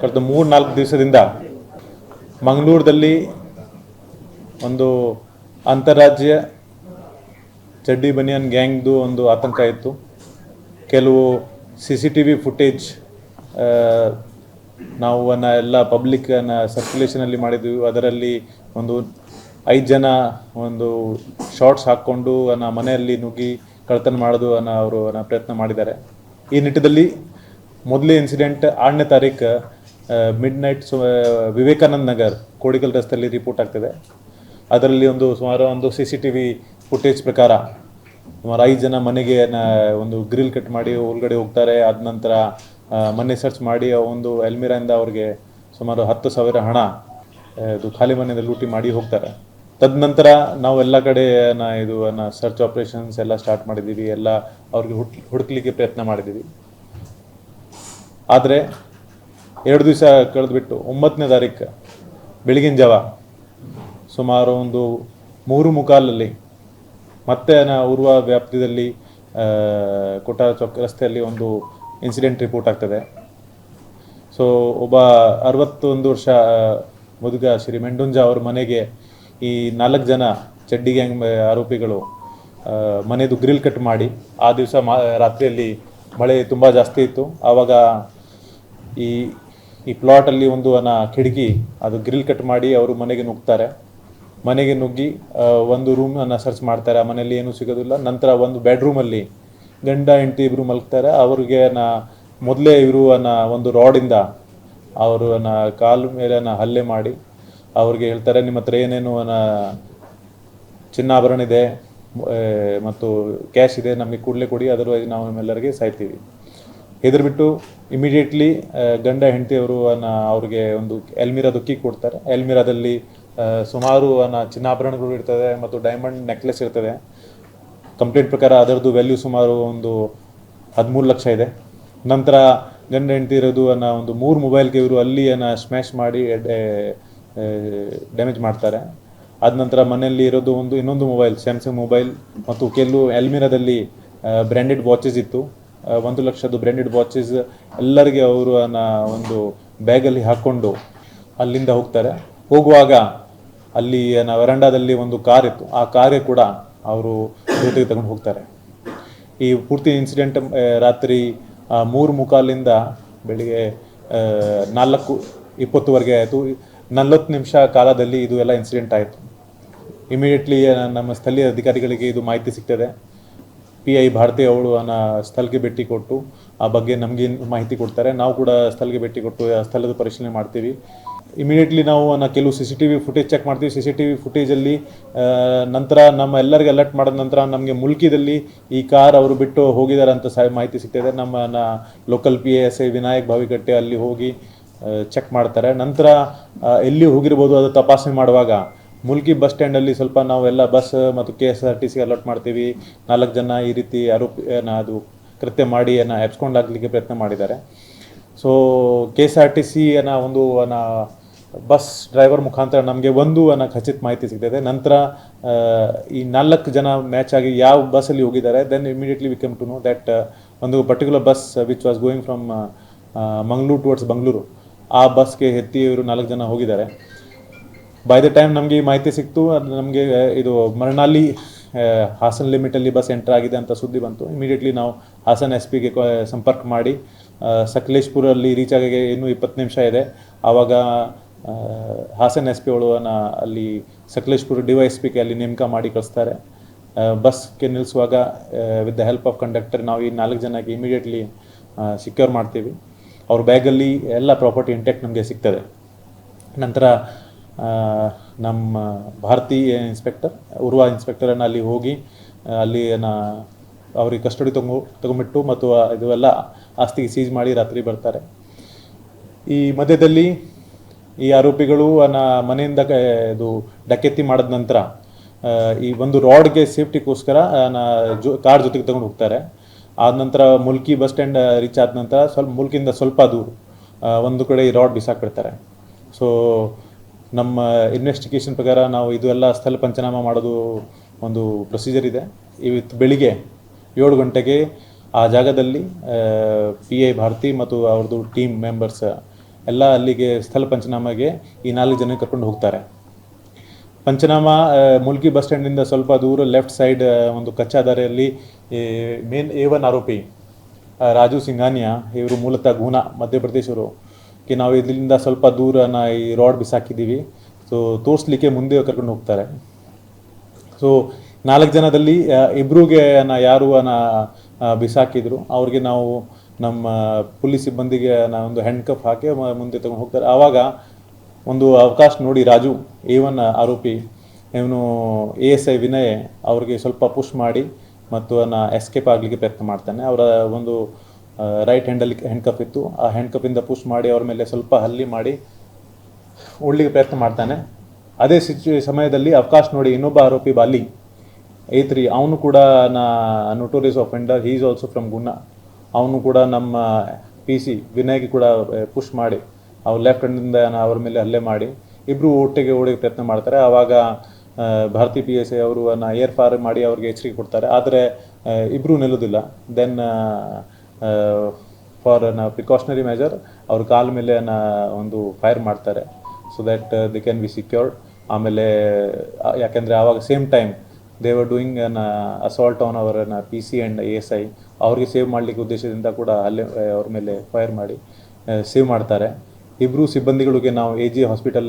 ಕಳೆದ ಮೂರು ನಾಲ್ಕು ದಿವಸದಿಂದ ಮಂಗಳೂರದಲ್ಲಿ ಒಂದು ಅಂತಾರಾಜ್ಯ ಚಡ್ಡಿ ಬನಿಯನ್ ಗ್ಯಾಂಗ್ದು ಒಂದು ಆತಂಕ ಇತ್ತು. ಕೆಲವು C C T V footage ನಾವು ಅನ್ನ ಎಲ್ಲ ಪಬ್ಲಿಕ್ಕನ್ನು ಸರ್ಕ್ಯುಲೇಷನಲ್ಲಿ ಮಾಡಿದ್ವಿ. ಅದರಲ್ಲಿ ಒಂದು ಐದು ಜನ ಒಂದು ಶಾರ್ಟ್ಸ್ ಹಾಕ್ಕೊಂಡು ಅನ್ನ ಮನೆಯಲ್ಲಿ ನುಗ್ಗಿ ಕಳ್ತನ ಮಾಡೋದು ಅನ್ನೋ ಅವರು ಪ್ರಯತ್ನ ಮಾಡಿದ್ದಾರೆ. ಈ ನಿಟ್ಟಿನಲ್ಲಿ ಮೊದಲೇ ಇನ್ಸಿಡೆಂಟ್ ಆರನೇ ತಾರೀಕು ಮಿಡ್ ನೈಟ್ ವಿವೇಕಾನಂದ ನಗರ್ ಕೋಡಿಕಲ್ ರಸ್ತೆಯಲ್ಲಿ ರಿಪೋರ್ಟ್ ಆಗ್ತದೆ. ಅದರಲ್ಲಿ ಒಂದು ಸುಮಾರು ಒಂದು C C T V footage ಪ್ರಕಾರ ಸುಮಾರು ಐದು ಜನ ಮನೆಗೆ ಒಂದು ಗ್ರಿಲ್ ಕಟ್ ಮಾಡಿ ಒಳಗಡೆ ಹೋಗ್ತಾರೆ. ಆದ ನಂತರ ಮನೆ ಸರ್ಚ್ ಮಾಡಿ ಒಂದು ಎಲ್ಮಿರಾಯಿಂದ ಅವ್ರಿಗೆ ಸುಮಾರು ಹತ್ತು ಸಾವಿರ ಹಣ ಇದು ಖಾಲಿ ಮನೆಯಿಂದ ಲೂಟಿ ಮಾಡಿ ಹೋಗ್ತಾರೆ. ತದನಂತರ ನಾವು ಎಲ್ಲ ಕಡೆ, ನಾ, ಇದು ಸರ್ಚ್ ಆಪರೇಷನ್ಸ್ ಎಲ್ಲ ಸ್ಟಾರ್ಟ್ ಮಾಡಿದ್ದೀವಿ ಎಲ್ಲ ಅವ್ರಿಗೆ ಹುಟ್, ಹುಡುಕ್ಲಿಕ್ಕೆ ಪ್ರಯತ್ನ ಮಾಡಿದ್ದೀವಿ ಆದರೆ ಎರಡು ದಿವಸ ಕಳೆದುಬಿಟ್ಟು ಒಂಬತ್ತನೇ ತಾರೀಕು ಬೆಳಗಿನ ಜಾವ, ಸುಮಾರು ಒಂದು ಮೂರು ಮುಕಾಲಲ್ಲಿ ಮತ್ತೆ ನಾ ಊರ್ವ ವ್ಯಾಪ್ತಿಯಲ್ಲಿ ಕೋಟಾ ಚೌಕ್ ರಸ್ತೆಯಲ್ಲಿ ಒಂದು ಇನ್ಸಿಡೆಂಟ್ ರಿಪೋರ್ಟ್ ಆಗ್ತದೆ. ಸೊ ಒಬ್ಬ ಅರವತ್ತೊಂದು ವರ್ಷ ಮುದುಗ ಶ್ರೀ ಮೆಂಡುಂಜ ಅವ್ರ ಮನೆಗೆ ಈ ನಾಲ್ಕು ಜನ ಚಡ್ಡಿ ಗ್ಯಾಂಗ್ ಆರೋಪಿಗಳು ಮನೆದು ಗ್ರಿಲ್ ಕಟ್ ಮಾಡಿ, ಆ ದಿವಸ ಮಾ, ರಾತ್ರಿಯಲ್ಲಿ ಮಳೆ ತುಂಬ ಜಾಸ್ತಿ ಇತ್ತು. ಆವಾಗ ಈ ಈ ಪ್ಲಾಟಲ್ಲಿ ಒಂದು ಅನ ಕಿಟಕಿ, ಅದು ಗ್ರಿಲ್ ಕಟ್ ಮಾಡಿ ಅವರು ಮನೆಗೆ ನುಗ್ತಾರೆ ಮನೆಗೆ ನುಗ್ಗಿ ಒಂದು ರೂಮನ್ನು ಸರ್ಚ್ ಮಾಡ್ತಾರೆ. ಆ ಮನೆಯಲ್ಲಿ ಏನೂ ಸಿಗೋದಿಲ್ಲ. ನಂತರ ಒಂದು ಬೆಡ್ರೂಮಲ್ಲಿ ಗಂಡ, ಹೆಂಡತಿ ಇಬ್ಬರು ಮಲಗ್ತಾರೆ. ಅವ್ರಿಗೆ ನಾ ಮೊದಲೇ ಇವರು ಅನ್ನ ಒಂದು ರಾಡಿಂದ ಅವರು ಅನ್ನ ಕಾಲು ಮೇಲೆ ಅನ್ನ ಹಲ್ಲೆ ಮಾಡಿ ಅವ್ರಿಗೆ ಹೇಳ್ತಾರೆ, ನಿಮ್ಮ ಹತ್ರ ಏನೇನು ಅನ್ನ ಚಿನ್ನಾಭರಣ ಇದೆ ಮತ್ತು ಕ್ಯಾಶ್ ಇದೆ, ನಮಗೆ ಕೂಡಲೇ ಕೊಡಿ. ಅದರ್ವೈಸ್ ನಾವು ನಿಮ್ಮೆಲ್ಲರಿಗೆ ಸಾಯ್ತೀವಿ. ಹೆದರ್ಬಿಟ್ಟು ಇಮಿಡಿಯೇಟ್ಲಿ ಗಂಡ ಹೆಂಡತಿಯವರು ಅನ್ನ ಅವ್ರಿಗೆ ಒಂದು ಎಲ್ಮಿರಾ ದುಕ್ಕಿ ಕೊಡ್ತಾರೆ. ಎಲ್ಮಿರಾದಲ್ಲಿ ಸುಮಾರು ಚಿನ್ನಾಭರಣಗಳು ಇರ್ತದೆ ಮತ್ತು ಡೈಮಂಡ್ ನೆಕ್ಲೆಸ್ ಇರ್ತದೆ. ಕಂಪ್ಲೀಟ್ ಪ್ರಕಾರ ಅದರದ್ದು ವ್ಯಾಲ್ಯೂ ಸುಮಾರು ಒಂದು ಹದಿಮೂರು ಲಕ್ಷ ಇದೆ. ನಂತರ ಗಂಡ ಹೆಂಡತಿ ಇರೋದು ಅನ್ನೋ ಒಂದು ಮೂರು ಮೊಬೈಲ್ಗೆ ಇವರು ಅಲ್ಲಿ ಅನ್ನ ಸ್ಮ್ಯಾಶ್ ಮಾಡಿ ಡ್ಯಾಮೇಜ್ ಮಾಡ್ತಾರೆ. ಆದ ನಂತರ ಮನೆಯಲ್ಲಿ ಇರೋದು ಒಂದು ಇನ್ನೊಂದು ಮೊಬೈಲ್ ಸ್ಯಾಮ್ಸಂಗ್ ಮೊಬೈಲ್ ಮತ್ತು ಕೆಲವು ಎಲ್ಮಿರಾದಲ್ಲಿ ಬ್ರ್ಯಾಂಡೆಡ್ ವಾಚಸ್ ಇತ್ತು. ಒಂದು ಲಕ್ಷದ್ದು ಬ್ರ್ಯಾಂಡೆಡ್ ವಾಚಸ್ ಎಲ್ಲರಿಗೆ ಅವರು ಒಂದು ಬ್ಯಾಗಲ್ಲಿ ಹಾಕ್ಕೊಂಡು ಅಲ್ಲಿಂದ ಹೋಗ್ತಾರೆ. ಹೋಗುವಾಗ ಅಲ್ಲಿ ವರಂಡಾದಲ್ಲಿ ಒಂದು ಕಾರ್ ಇತ್ತು. ಆ ಕಾರೇ ಕೂಡ ಅವರು ಜೊತೆಗೆ ತಗೊಂಡು ಹೋಗ್ತಾರೆ. ಈ ಪೂರ್ತಿ ಇನ್ಸಿಡೆಂಟ್ ರಾತ್ರಿ ಮೂರು ಮುಕ್ಕಾಲಿಂದ ಬೆಳಿಗ್ಗೆ ನಾಲ್ಕು ಇಪ್ಪತ್ತುವರೆಗೆ ಆಯಿತು. ನಲವತ್ತು ನಿಮಿಷ ಕಾಲದಲ್ಲಿ ಇದು ಎಲ್ಲ ಇನ್ಸಿಡೆಂಟ್ ಆಯಿತು. ಇಮಿಡಿಯೇಟ್ಲಿ ನಮ್ಮ ಸ್ಥಳೀಯ ಅಧಿಕಾರಿಗಳಿಗೆ ಇದು ಮಾಹಿತಿ ಸಿಗ್ತದೆ. ಪಿ ಐ ಭಾರತಿ ಅವಳು ಅನ್ನ ಸ್ಥಳಕ್ಕೆ ಭೇಟಿ ಕೊಟ್ಟು ಆ ಬಗ್ಗೆ ನಮಗೆ ಮಾಹಿತಿ ಕೊಡ್ತಾರೆ. ನಾವು ಕೂಡ ಸ್ಥಳಕ್ಕೆ ಭೇಟಿ ಕೊಟ್ಟು ಆ ಸ್ಥಳದ ಪರಿಶೀಲನೆ ಮಾಡ್ತೀವಿ. ಇಮಿಡಿಯೇಟ್ಲಿ ನಾವು ಕೆಲವು C C T V footage check ಮಾಡ್ತೀವಿ. ಸಿ ಸಿ ಟಿ ವಿ ಫುಟೇಜಲ್ಲಿ ನಂತರ ನಮ್ಮ ಎಲ್ಲರಿಗೆ ಅಲರ್ಟ್ ಮಾಡಿದ ನಂತರ ನಮಗೆ ಮುಲ್ಕಿದಲ್ಲಿ ಈ ಕಾರ್ ಅವರು ಬಿಟ್ಟು ಹೋಗಿದ್ದಾರೆ ಅಂತ ಸಹ ಮಾಹಿತಿ ಸಿಗ್ತದೆ. ನಮ್ಮ local P S I Vinayak Bhavikatte ಅಲ್ಲಿ ಹೋಗಿ ಚೆಕ್ ಮಾಡ್ತಾರೆ. ನಂತರ ಎಲ್ಲಿ ಹೋಗಿರ್ಬೋದು ಅದು ತಪಾಸಣೆ ಮಾಡುವಾಗ ಮುಲ್ಕಿ ಬಸ್ ಸ್ಟ್ಯಾಂಡಲ್ಲಿ ಸ್ವಲ್ಪ ನಾವೆಲ್ಲ ಬಸ್ ಮತ್ತು K S R T C alert ಮಾಡ್ತೀವಿ. ನಾಲ್ಕು ಜನ ಈ ರೀತಿ ಆರೋಪಿ ಅದು ಕೃತ್ಯ ಮಾಡಿ, ಏನ ಎಬ್ಸ್ಕೊಂಡಾಗಲಿಕ್ಕೆ ಪ್ರಯತ್ನ ಮಾಡಿದ್ದಾರೆ. So K S R T C ಏನ ಒಂದು ಅನ್ನ ಬಸ್ ಡ್ರೈವರ್ ಮುಖಾಂತರ ನಮಗೆ ಒಂದು ಅನ್ನ ಖಚಿತ ಮಾಹಿತಿ ಸಿಗ್ತದೆ. ನಂತರ ಈ ನಾಲ್ಕು ಜನ ಮ್ಯಾಚ್ ಆಗಿ ಯಾವ ಬಸ್ಸಲ್ಲಿ ಹೋಗಿದ್ದಾರೆ then immediately we come to know that ಒಂದು particular bus which was going from Mangaluru towards Bengaluru ಆ ಬಸ್ಗೆ ಎತ್ತಿ ಇವರು ನಾಲ್ಕು ಜನ ಹೋಗಿದ್ದಾರೆ. ಬೈ ದ ಟೈಮ್ ನಮಗೆ ಮಾಹಿತಿ ಸಿಕ್ತು, ಅದು ನಮಗೆ ಇದು ಮರಣಾಲಿ ಹಾಸನ್ ಲಿಮಿಟಲ್ಲಿ ಬಸ್ ಎಂಟರ್ ಆಗಿದೆ ಅಂತ ಸುದ್ದಿ ಬಂತು. ಇಮಿಡಿಯೇಟ್ಲಿ ನಾವು ಹಾಸನ್ ಎಸ್ ಪಿಗೆ ಸಂಪರ್ಕ ಮಾಡಿ ಸಕಲೇಶ್ಪುರಲ್ಲಿ ರೀಚ್ ಆಗಿ ಇನ್ನೂ ಇಪ್ಪತ್ತು ನಿಮಿಷ ಇದೆ. ಆವಾಗ ಹಾಸನ್ ಎಸ್ ಪಿ ಅಲ್ಲಿ ಸಕಲೇಶ್ಪುರ ಡಿ ವೈ ಎಸ್ ಪಿಗೆ ಅಲ್ಲಿ ನೇಮಕ ಮಾಡಿ ಕಳಿಸ್ತಾರೆ. ಬಸ್ಗೆ ನಿಲ್ಲಿಸುವಾಗ with the help of conductor ನಾವು ಈ ನಾಲ್ಕು ಜನಕ್ಕೆ ಇಮಿಡಿಯೇಟ್ಲಿ ಸಿಕ್ಯೂರ್ ಮಾಡ್ತೀವಿ. ಅವ್ರ ಬ್ಯಾಗಲ್ಲಿ ಎಲ್ಲ ಪ್ರಾಪರ್ಟಿ ಇಂಟ್ಯಾಕ್ಟ್ ನಮಗೆ ಸಿಗ್ತದೆ. ನಂತರ ನಮ್ಮ ಭಾರತೀಯ ಇನ್ಸ್ಪೆಕ್ಟರ್, ಉರ್ವ ಇನ್ಸ್ಪೆಕ್ಟರನ್ನು ಅಲ್ಲಿ ಹೋಗಿ, ಅಲ್ಲಿ ಅವ್ರಿಗೆ ಕಸ್ಟಡಿ ತಗೊ ತಗೊಂಬಿಟ್ಟು ಮತ್ತು ಇದೆಲ್ಲ ಆಸ್ತಿಗೆ ಸೀಜ್ ಮಾಡಿ ರಾತ್ರಿ ಬರ್ತಾರೆ. ಈ ಮಧ್ಯದಲ್ಲಿ ಈ ಆರೋಪಿಗಳು ಮನೆಯಿಂದ ಇದು ಡಕೆತಿ ಮಾಡಿದ ನಂತರ ಈ ಒಂದು ರಾಡ್ಗೆ ಸೇಫ್ಟಿಗೋಸ್ಕರ ಜೊ, ಕಾರ್ ಜೊತೆಗೆ ತಗೊಂಡು ಹೋಗ್ತಾರೆ. ಆದ ನಂತರ ಮುಲ್ಕಿ ಬಸ್ ಸ್ಟ್ಯಾಂಡ್ ರೀಚ್ ಆದ ನಂತರ ಸ್ವಲ್ಪ ಮುಲ್ಕಿಂದ ಸ್ವಲ್ಪ ದೂರ ಒಂದು ಕಡೆ ಈ ರಾಡ್ ಬಿಸಾಕ್ಬಿಡ್ತಾರೆ. ಸೊ ನಮ್ಮ ಇನ್ವೆಸ್ಟಿಗೇಷನ್ ಪ್ರಕಾರ ನಾವು ಇದು ಎಲ್ಲ ಸ್ಥಳ ಪಂಚನಾಮ ಮಾಡೋದು ಒಂದು ಪ್ರೊಸೀಜರ್ ಇದೆ. ಇವತ್ತು ಬೆಳಿಗ್ಗೆ ಏಳು ಗಂಟೆಗೆ ಆ ಜಾಗದಲ್ಲಿ ಪಿ ಐ ಭಾರತಿ ಮತ್ತು ಅವ್ರದ್ದು ಟೀಮ್ ಮೆಂಬರ್ಸ್ ಎಲ್ಲ ಅಲ್ಲಿಗೆ ಸ್ಥಳ ಪಂಚನಾಮಗೆ ಈ ನಾಲ್ಕು ಜನ ಕರ್ಕೊಂಡು ಹೋಗ್ತಾರೆ. ಪಂಚನಾಮ ಮುಲ್ಕಿ ಬಸ್ ಸ್ಟ್ಯಾಂಡಿಂದ ಸ್ವಲ್ಪ ದೂರ ಲೆಫ್ಟ್ ಸೈಡ್ ಒಂದು ಕಚ್ಚಾ ದಾರಿಯಲ್ಲಿ ಮೇನ್ ಎ ಒನ್ ಆರೋಪಿ ರಾಜು ಸಿಂಘಾನಿಯಾ, ಇವರು ಮೂಲತಃ ಗೂನಾ ಮಧ್ಯಪ್ರದೇಶವರು ಕೆ ನಾವು ಇದರಿಂದ ಸ್ವಲ್ಪ ದೂರ ನಾ ಈ ರಾಡ್ ಬಿಸಾಕಿದ್ದೀವಿ. ಸೊ ತೋರಿಸ್ಲಿಕ್ಕೆ ಮುಂದೆ ಕರ್ಕೊಂಡು ಹೋಗ್ತಾರೆ. ಸೊ ನಾಲ್ಕು ಜನದಲ್ಲಿ ಇಬ್ಬರಿಗೆ ಯಾರು ಬಿಸಾಕಿದ್ರು. ಅವ್ರಿಗೆ ನಾವು ನಮ್ಮ ಪೊಲೀಸ್ ಸಿಬ್ಬಂದಿಗೆ ಒಂದು ಹ್ಯಾಂಡ್ ಕಪ್ ಹಾಕಿ ಮುಂದೆ ತಗೊಂಡು ಹೋಗ್ತಾರೆ. ಆವಾಗ ಒಂದು ಅವಕಾಶ ನೋಡಿ ರಾಜು ಎ ಆರೋಪಿ, ಇವನು ಎ ಎಸ್ ಐ ವಿನಯ್ ಅವ್ರಿಗೆ ಸ್ವಲ್ಪ ಪುಷ್ ಮಾಡಿ ಮತ್ತು ಎಸ್ಕೇಪ್ ಆಗಲಿಕ್ಕೆ ಪ್ರಯತ್ನ ಮಾಡ್ತಾನೆ. ಅವರ ಒಂದು ರೈಟ್ ಹ್ಯಾಂಡಲ್ಲಿ ಹ್ಯಾಂಡ್ ಕಪ್ ಇತ್ತು. ಆ ಹ್ಯಾಂಡ್ ಕಪ್ಪಿಂದ ಪುಷ್ ಮಾಡಿ ಅವ್ರ ಮೇಲೆ ಸ್ವಲ್ಪ ಹಲ್ಲಿ ಮಾಡಿ ಉಳ್ಳಿಗೆ ಪ್ರಯತ್ನ ಮಾಡ್ತಾನೆ. ಅದೇ ಸಿಚು ಸಮಯದಲ್ಲಿ ಅವಕಾಶ ನೋಡಿ ಇನ್ನೊಬ್ಬ ಆರೋಪಿ ಬಾಲಿ. ಐತ್ರಿ ತ್ರೀ, ಅವನು ಕೂಡ ನಾ notorious offender he is also from ಗುನ್ನ ಅವನು ಕೂಡ ನಮ್ಮ ಪಿ ಸಿ ವಿನಯ್ಗೆ ಕೂಡ ಪುಷ್ ಮಾಡಿ. ಅವ್ರು ಲೆಫ್ಟ್ ಹ್ಯಾಂಡಿಂದ ಅವ್ರ ಮೇಲೆ ಹಲ್ಲೆ ಮಾಡಿ. ಇಬ್ಬರು ಒಟ್ಟಿಗೆ ಓಡಿಗೆ ಪ್ರಯತ್ನ ಮಾಡ್ತಾರೆ. ಆವಾಗ ಭಾರತಿ ಪಿ ಎಸ್ ಐ ಅವರು ಏರ್ ಫಾರ್ ಮಾಡಿ ಅವ್ರಿಗೆ ಎಚ್ಚರಿಕೆ ಕೊಡ್ತಾರೆ. ಆದರೆ ಇಬ್ಬರು ನಿಲ್ಲೋದಿಲ್ಲ. Then for an precautionary measure ಅವ್ರ ಕಾಲ್ ಮೇಲೆ ಒಂದು ಫೈರ್ ಮಾಡ್ತಾರೆ. So that they can be secured ಆಮೇಲೆ ಯಾಕೆಂದರೆ ಆವಾಗ same time they were doing an assault on our P C and A S I ಅವ್ರಿಗೆ ಸೇವ್ ಮಾಡಲಿಕ್ಕೆ ಉದ್ದೇಶದಿಂದ ಕೂಡ ಅಲ್ಲೇ ಅವ್ರ ಮೇಲೆ ಫೈರ್ ಮಾಡಿ ಸೇವ್ ಮಾಡ್ತಾರೆ. ಇಬ್ಬರು ಸಿಬ್ಬಂದಿಗಳಿಗೆ ನಾವು ಎ ಜಿ ಹಾಸ್ಪಿಟಲ್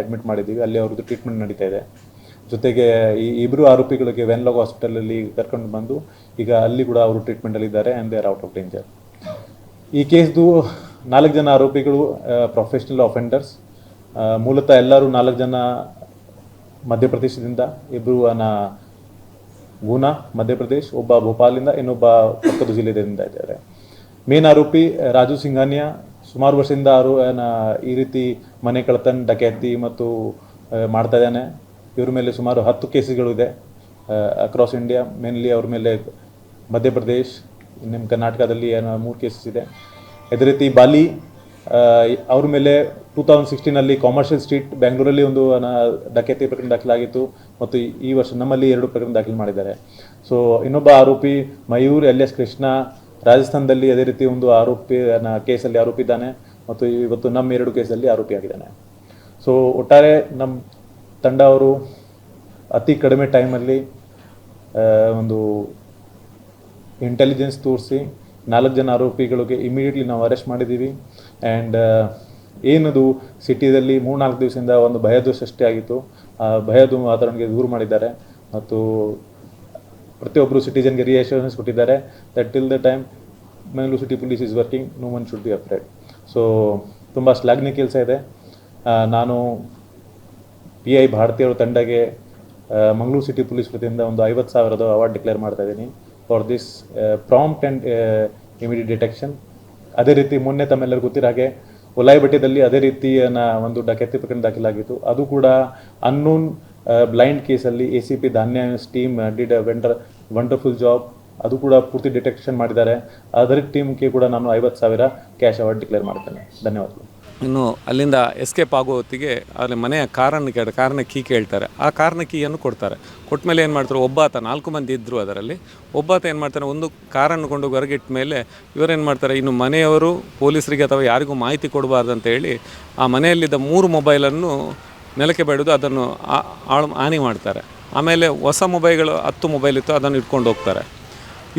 ಅಡ್ಮಿಟ್ ಮಾಡಿದ್ದೀವಿ. ಅಲ್ಲಿ ಅವ್ರದ್ದು ಟ್ರೀಟ್ಮೆಂಟ್ ನಡೀತಾ ಇದೆ. ಜೊತೆಗೆ ಈ ಇಬ್ಬರು ಆರೋಪಿಗಳಿಗೆ ವೆನ್ಲಾಗ್ ಹಾಸ್ಪಿಟಲಲ್ಲಿ ಕರ್ಕೊಂಡು ಬಂದು ಈಗ ಅಲ್ಲಿ ಕೂಡ ಅವರು ಟ್ರೀಟ್ಮೆಂಟಲ್ಲಿದ್ದಾರೆ and they are out of danger ಈ ಕೇಸ್ದು ನಾಲ್ಕು ಜನ ಆರೋಪಿಗಳು ಪ್ರೊಫೆಷ್ನಲ್ ಅಫೆಂಡರ್ಸ್ ಮೂಲತಃ ಎಲ್ಲರೂ ನಾಲ್ಕು ಜನ ಮಧ್ಯಪ್ರದೇಶದಿಂದ ಇಬ್ಬರು ಅನ ಗುನಾ ಮಧ್ಯಪ್ರದೇಶ್, ಒಬ್ಬ ಭೋಪಾಲಿಂದ ಇನ್ನೊಬ್ಬ ಪಕ್ಕದ ಜಿಲ್ಲೆಯಿಂದ ಇದ್ದಾರೆ. ಮೇನ್ ಆರೋಪಿ ರಾಜು ಸಿಂಘಾನಿಯಾ, ಸುಮಾರು ವರ್ಷದಿಂದ ಅವರು ಈ ರೀತಿ ಮನೆ ಕಳ್ಳತನ ಡಕ್ಯಾತಿ ಮತ್ತು ಮಾಡ್ತಾ ಇದ್ದಾನೆ. ಇವ್ರ ಮೇಲೆ ಸುಮಾರು ಹತ್ತು ಕೇಸುಗಳಿದೆ ಅಕ್ರಾಸ್ ಇಂಡಿಯಾ ಮೇನ್ಲಿ ಅವ್ರ ಮೇಲೆ ಮಧ್ಯಪ್ರದೇಶ್ ನಿಮ್ಮ ಕರ್ನಾಟಕದಲ್ಲಿ ಏನೋ ಮೂರು ಕೇಸಸ್ ಇದೆ. ಅದೇ ರೀತಿ ಬಾಲಿ ಅವ್ರ ಮೇಲೆ ಟೂ ತೌಸಂಡ್ ಸಿಕ್ಸ್ಟೀನಲ್ಲಿ ಕಾಮರ್ಷಿಯಲ್ ಸ್ಟ್ರೀಟ್ ಬೆಂಗಳೂರಲ್ಲಿ ಒಂದು ಡಕೆತಿ ಪ್ರಕರಣ ದಾಖಲಾಗಿತ್ತು ಮತ್ತು ಈ- ವರ್ಷ ನಮ್ಮಲ್ಲಿ ಎರಡು ಪ್ರಕರಣ ದಾಖಲು ಮಾಡಿದ್ದಾರೆ. ಸೊ ಇನ್ನೊಬ್ಬ ಆರೋಪಿ ಮಯೂರ್ ಎಲ್ ಎಸ್ ಕೃಷ್ಣ, ರಾಜಸ್ಥಾನದಲ್ಲಿ ಅದೇ ರೀತಿ ಒಂದು ಆರೋಪಿ ಕೇಸಲ್ಲಿ ಆರೋಪಿ ಇದ್ದಾನೆ ಮತ್ತು ಇವತ್ತು ನಮ್ಮ ಎರಡು ಕೇಸಲ್ಲಿ ಆರೋಪಿ ಆಗಿದ್ದಾನೆ ಸೊ ಒಟ್ಟಾರೆ ನಮ್ಮ ತಂಡ ಅವರು ಅತಿ ಕಡಿಮೆ ಟೈಮಲ್ಲಿ ಒಂದು ಇಂಟೆಲಿಜೆನ್ಸ್ ತೋರಿಸಿ ನಾಲ್ಕು ಜನ ಆರೋಪಿಗಳಿಗೆ ಇಮಿಡಿಯೇಟ್ಲಿ ನಾವು ಅರೆಸ್ಟ್ ಮಾಡಿದ್ದೀವಿ. ಆ್ಯಂಡ್ ಏನದು ಸಿಟಿಯಲ್ಲಿ ಮೂರ್ನಾಲ್ಕು ದಿವಸದಿಂದ ಒಂದು ಭಯದ ಸೃಷ್ಟಿ ಆಗಿತ್ತು. ಆ ಭಯದ ವಾತಾವರಣಕ್ಕೆ ದೂರು ಮಾಡಿದ್ದಾರೆ. ಮತ್ತು ಪ್ರತಿಯೊಬ್ಬರು ಸಿಟಿಜನ್ಗೆ ರಿಯಶೂರೆನ್ಸ್ ಕೊಟ್ಟಿದ್ದಾರೆ that till the time Mangaluru city police is working no man should be afraid so ತುಂಬ ಶ್ಲಾಘನೀಯ ಕೆಲಸ ಇದೆ. ನಾನು ಪಿ ಐ ಭಾರತೀಯರ ತಂಡಗೆ ಮಂಗಳೂರು ಸಿಟಿ ಪೊಲೀಸ್ ವತಿಯಿಂದ ಒಂದು ಐವತ್ತು ಸಾವಿರದ ಅವಾರ್ಡ್ ಡಿಕ್ಲೇರ್ ಮಾಡ್ತಾ ಇದ್ದೀನಿ for this prompt and immediate detection ಅದೇ ರೀತಿ ಮೊನ್ನೆ ತಮ್ಮೆಲ್ಲರಿಗೂ ಗೊತ್ತಿರೋ ಹಾಗೆ ಉಲಾಯಿಬೆಟ್ಟದಲ್ಲಿ ಅದೇ ರೀತಿಯ ಒಂದು ಡಕೆತ್ತಿ ಪ್ರಕರಣ ದಾಖಲಾಗಿತ್ತು. ಅದು ಕೂಡ ಅನ್ನೋನ್ ಬ್ಲೈಂಡ್ ಕೇಸಲ್ಲಿ A C P Dhanya team did wonder wonderful job ಅದು ಕೂಡ ಪೂರ್ತಿ ಡಿಟೆಕ್ಷನ್ ಮಾಡಿದ್ದಾರೆ. ಅದರ ಟೀಮ್ಗೆ ಕೂಡ ನಾನು ಐವತ್ತು ಸಾವಿರ ಕ್ಯಾಶ್ ಅವಾರ್ಡ್ ಡಿಕ್ಲೇರ್ ಮಾಡ್ತೇನೆ. ಧನ್ಯವಾದಗಳು. ಇನ್ನು ಅಲ್ಲಿಂದ ಎಸ್ಕೇಪ್ ಆಗೋ ಹೊತ್ತಿಗೆ ಅಲ್ಲಿ ಮನೆಯ ಕಾರನ್ನು ಕೇಳ ಕಾರನ್ನ ಕೀ ಕೇಳ್ತಾರೆ. ಆ ಕಾರನ್ನ ಕೀಯನ್ನು ಕೊಡ್ತಾರೆ. ಕೊಟ್ಟ ಮೇಲೆ ಏನು ಮಾಡ್ತಾರೆ, ಒಬ್ಬಾತ, ನಾಲ್ಕು ಮಂದಿ ಇದ್ದರು ಅದರಲ್ಲಿ. ಒಬ್ಬಾತ ಏನು ಮಾಡ್ತಾರೆ ಒಂದು ಕಾರನ್ನು ಕೊಂಡು ಹೊರಗಿಟ್ಟ ಮೇಲೆ ಇವರೇನು ಮಾಡ್ತಾರೆ, ಇನ್ನು ಮನೆಯವರು, ಪೊಲೀಸರಿಗೆ ಅಥವಾ ಯಾರಿಗೂ ಮಾಹಿತಿ ಕೊಡಬಾರ್ದು ಅಂತ ಹೇಳಿ ಆ ಮನೆಯಲ್ಲಿದ್ದ ಮೂರು ಮೊಬೈಲನ್ನು ನೆಲಕ್ಕೆ ಬೆಳೆದು ಅದನ್ನು ಆಳು ಹಾನಿ ಮಾಡ್ತಾರೆ. ಆಮೇಲೆ ಹೊಸ ಮೊಬೈಲ್ಗಳು ಹತ್ತು ಮೊಬೈಲ್ ಇತ್ತು, ಅದನ್ನು ಇಟ್ಕೊಂಡು ಹೋಗ್ತಾರೆ.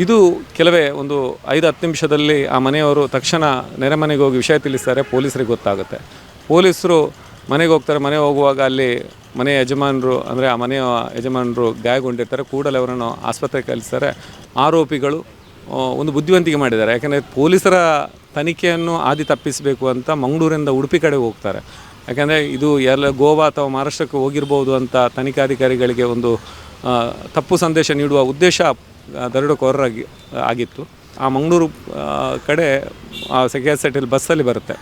ಇದು ಕೆಲವೇ ಒಂದು ಐದು ಹತ್ತು ನಿಮಿಷದಲ್ಲಿ ಆ ಮನೆಯವರು ತಕ್ಷಣ ನೆರೆ ಮನೆಗೆ ಹೋಗಿ ವಿಷಯ ತಿಳಿಸ್ತಾರೆ, ಪೊಲೀಸರಿಗೆ ಗೊತ್ತಾಗುತ್ತೆ. ಪೊಲೀಸರು ಮನೆಗೆ ಹೋಗ್ತಾರೆ, ಮನೆ ಹೋಗುವಾಗ ಅಲ್ಲಿ ಮನೆಯ ಯಜಮಾನರು, ಅಂದರೆ ಆ ಮನೆಯ ಯಜಮಾನರು ಗಾಯಗೊಂಡಿರ್ತಾರೆ, ಕೂಡಲೇ ಅವರನ್ನು ಆಸ್ಪತ್ರೆಗೆ ಕಲಿಸ್ತಾರೆ ಆರೋಪಿಗಳು ಒಂದು ಬುದ್ಧಿವಂತಿಕೆ ಮಾಡಿದ್ದಾರೆ. ಯಾಕೆಂದರೆ ಪೊಲೀಸರ ತನಿಖೆಯನ್ನು ಆದಿ ತಪ್ಪಿಸಬೇಕು ಅಂತ ಮಂಗಳೂರಿಂದ ಉಡುಪಿ ಕಡೆ ಹೋಗ್ತಾರೆ. ಯಾಕೆಂದರೆ ಇದು ಎಲ್ಲ ಗೋವಾ ಅಥವಾ ಮಹಾರಾಷ್ಟ್ರಕ್ಕೆ ಹೋಗಿರ್ಬೋದು ಅಂತ ತನಿಖಾಧಿಕಾರಿಗಳಿಗೆ ಒಂದು ತಪ್ಪು ಸಂದೇಶ ನೀಡುವ ಉದ್ದೇಶ ದರೋಡೆಕೋರರಾಗಿ ಆಗಿತ್ತು. ಆ ಮಂಗಳೂರು ಕಡೆ, ಆ ಸೆಕೆಂಡ್ ಸೆಟಲ್ ಬಸ್ಸಲ್ಲಿ ಬರುತ್ತೆ.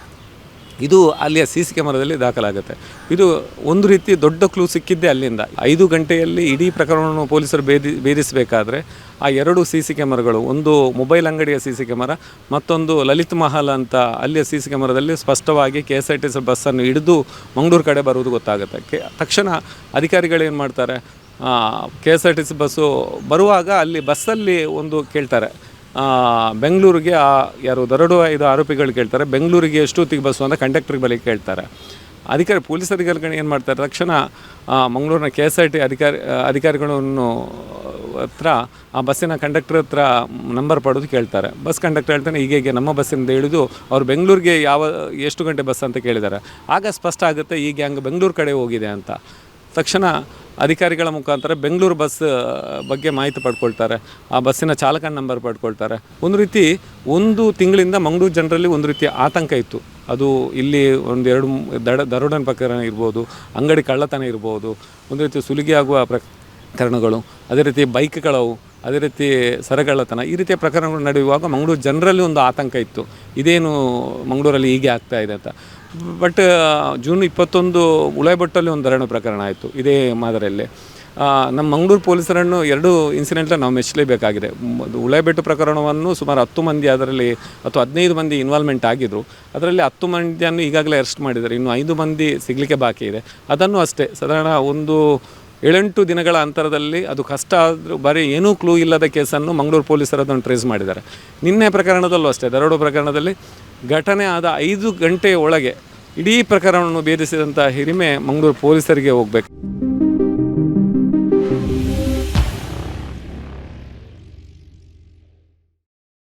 ಇದು ಅಲ್ಲಿಯ ಸಿ ಸಿ ಕ್ಯಾಮರಾದಲ್ಲಿ ದಾಖಲಾಗುತ್ತೆ. ಇದು ಒಂದು ರೀತಿ ದೊಡ್ಡ ಕ್ಲೂ ಸಿಕ್ಕಿದ್ದೆ ಅಲ್ಲಿಂದ. ಐದು ಗಂಟೆಯಲ್ಲಿ ಇಡೀ ಪ್ರಕರಣವನ್ನು ಪೊಲೀಸರು ಭೇದಿ, ಭೇದಿಸಬೇಕಾದ್ರೆ ಆ ಎರಡು ಸಿ ಸಿ ಕ್ಯಾಮರಾಗಳು, ಒಂದು ಮೊಬೈಲ್ ಅಂಗಡಿಯ ಸಿ ಸಿ ಕ್ಯಾಮರಾ, ಮತ್ತೊಂದು ಲಲಿತ್ ಮಹಲ್ ಅಂತ ಅಲ್ಲಿಯ ಸಿ ಸಿ ಕ್ಯಾಮರಾದಲ್ಲಿ ಸ್ಪಷ್ಟವಾಗಿ K S R T C ಬಸ್ಸನ್ನು ಹಿಡಿದು ಮಂಗಳೂರು ಕಡೆ ಬರುವುದು ಗೊತ್ತಾಗುತ್ತೆ. ಕೆ, ತಕ್ಷಣ ಅಧಿಕಾರಿಗಳು ಏನು ಮಾಡ್ತಾರೆ? K S R T C bus ಬರುವಾಗ ಅಲ್ಲಿ ಬಸ್ಸಲ್ಲಿ ಒಂದು ಕೇಳ್ತಾರೆ. ಬೆಂಗಳೂರಿಗೆ ಆ, ಯಾರು ದರಡು ಐದು ಆರೋಪಿಗಳು ಕೇಳ್ತಾರೆ. ಬೆಂಗಳೂರಿಗೆ ಎಷ್ಟು ಹೊತ್ತಿಗೆ ಬಸ್ಸು ಅಂತ ಕಂಡಕ್ಟರ್ ಬಳಿ ಕೇಳ್ತಾರೆ. ಅಧಿಕಾರಿ, ಪೊಲೀಸ್ ಅಧಿಕಾರಿಗಳು ಏನು ಮಾಡ್ತಾರೆ? ತಕ್ಷಣ ಮಂಗಳೂರಿನ ಕೆ ಎಸ್ ಆರ್ ಟಿ ಅಧಿಕಾರಿ ಅಧಿಕಾರಿಗಳನ್ನು ಹತ್ರ, ಆ ಬಸ್ಸಿನ ಕಂಡಕ್ಟರ್ ಹತ್ರ ನಂಬರ್ ಪಡೆದು ಕೇಳ್ತಾರೆ. ಬಸ್ ಕಂಡಕ್ಟರ್ ಹೇಳ್ತಾನೆ, ಹೀಗೆ ಹೀಗೆ ನಮ್ಮ ಬಸ್ಸಿಂದ ಇಳಿದು ಅವ್ರು ಬೆಂಗಳೂರಿಗೆ ಯಾವ, ಎಷ್ಟು ಗಂಟೆ ಬಸ್ ಅಂತ ಕೇಳಿದ್ದಾರೆ. ಆಗ ಸ್ಪಷ್ಟ ಆಗುತ್ತೆ ಈ ಗ್ಯಾಂಗ್ ಬೆಂಗಳೂರು ಕಡೆ ಹೋಗಿದೆ ಅಂತ. ತಕ್ಷಣ ಅಧಿಕಾರಿಗಳ ಮುಖಾಂತರ ಬೆಂಗಳೂರು ಬಸ್ ಬಗ್ಗೆ ಮಾಹಿತಿ ಪಡ್ಕೊಳ್ತಾರೆ. ಆ ಬಸ್ಸಿನ ಚಾಲಕನ ನಂಬರ್ ಪಡ್ಕೊಳ್ತಾರೆ. ಒಂದು ರೀತಿ ಒಂದು ತಿಂಗಳಿಂದ ಮಂಗಳೂರು ಜನರಲ್ಲಿ ಒಂದು ರೀತಿ ಆತಂಕ ಇತ್ತು. ಅದು ಇಲ್ಲಿ ಒಂದು ಎರಡು ದಡ, ದರೋಡನ ಪ್ರಕರಣ ಇರ್ಬೋದು, ಅಂಗಡಿ ಕಳ್ಳತನ ಇರ್ಬೋದು, ಒಂದು ರೀತಿ ಸುಲಿಗೆ ಆಗುವ ಪ್ರಕರಣಗಳು, ಅದೇ ರೀತಿ ಬೈಕ್ಗಳವು ಅದೇ ರೀತಿ ಸರಗಳ್ಳತನ ಈ ರೀತಿಯ ಪ್ರಕರಣಗಳು ನಡೆಯುವಾಗ ಮಂಗಳೂರು ಜನರಲ್ಲಿ ಒಂದು ಆತಂಕ ಇತ್ತು. ಇದೇನು ಮಂಗಳೂರಲ್ಲಿ ಹೀಗೆ ಆಗ್ತಾ ಇದೆ ಅಂತ. ಬಟ್ ಜೂನ್ ಇಪ್ಪತ್ತೊಂದು ಉಳಾಯ್ಬಟ್ಟಲ್ಲಿ ಒಂದು ಧರಣ ಪ್ರಕರಣ ಆಯಿತು, ಇದೇ ಮಾದರಿಯಲ್ಲಿ. ನಮ್ಮ ಮಂಗಳೂರು ಪೊಲೀಸರನ್ನು ಎರಡು ಇನ್ಸಿಡೆಂಟ್ನ ನಾವು ಮೆಚ್ಚಲೇಬೇಕಾಗಿದೆ. ಉಳೆಬೆಟ್ಟು ಪ್ರಕರಣವನ್ನು ಸುಮಾರು ಹತ್ತು ಮಂದಿ ಅದರಲ್ಲಿ, ಅಥವಾ ಹದಿನೈದು ಮಂದಿ ಇನ್ವಾಲ್ವ್ಮೆಂಟ್ ಆಗಿದ್ರು. ಅದರಲ್ಲಿ ಹತ್ತು ಮಂದಿಯನ್ನು ಈಗಾಗಲೇ ಅರೆಸ್ಟ್ ಮಾಡಿದ್ದಾರೆ. ಇನ್ನು ಐದು ಮಂದಿ ಸಿಗಲಿಕ್ಕೆ ಬಾಕಿ ಇದೆ. ಅದನ್ನು ಅಷ್ಟೇ, ಸಾಧಾರಣ ಒಂದು ಏಳೆಂಟು ದಿನಗಳ ಅಂತರದಲ್ಲಿ ಅದು ಕಷ್ಟ ಆದರೂ ಬರೀ ಏನೂ ಕ್ಲೂ ಇಲ್ಲದ ಕೇಸನ್ನು ಮಂಗಳೂರು ಪೊಲೀಸರು ಅದನ್ನು ಟ್ರೇಸ್ ಮಾಡಿದ್ದಾರೆ. ನಿನ್ನೆ ಪ್ರಕರಣದಲ್ಲೂ ಅಷ್ಟೇ ದರೋಡು ಪ್ರಕರಣದಲ್ಲಿ ಘಟನೆ ಆದ ಐದು ಗಂಟೆಯ ಒಳಗೆ ಇಡೀ ಪ್ರಕರಣವನ್ನು ಭೇದಿಸಿದಂಥ ಹಿರಿಮೆ ಮಂಗಳೂರು ಪೊಲೀಸರಿಗೆ ಹೋಗಬೇಕು.